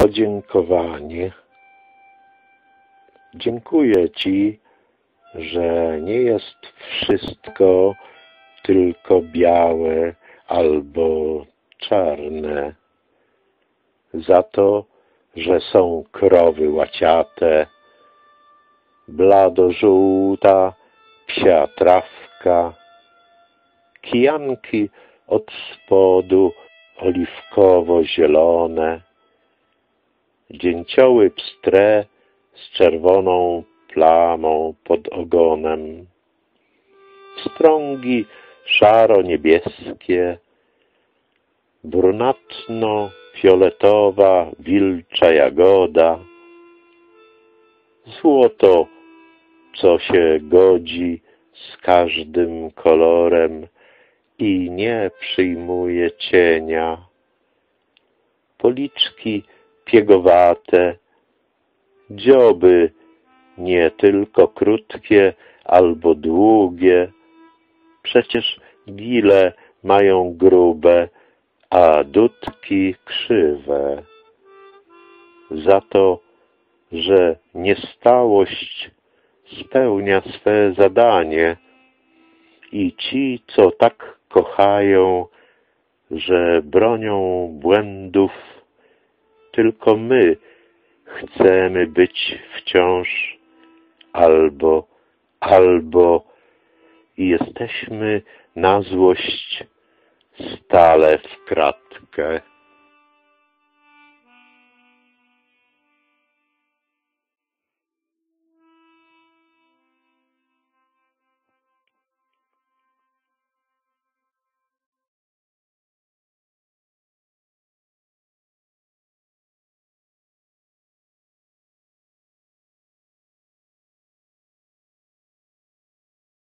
podziękowanie. Dziękuję Ci, że nie jest wszystko tylko białe albo czarne. Za to, że są krowy łaciate, blado-żółta psia trawka, kijanki od spodu oliwkowo-zielone, dzięcioły pstre z czerwoną plamą pod ogonem, strągi szaro-niebieskie, brunatno-fioletowa wilcza jagoda, złoto, co się godzi z każdym kolorem i nie przyjmuje cienia. Policzki piegowate, dzioby nie tylko krótkie albo długie, przecież gile mają grube, a dudki krzywe. Za to, że niestałość spełnia swe zadanie i ci, co tak kochają, że bronią błędów, tylko my chcemy być wciąż albo, albo i jesteśmy na złość stale w kratkę.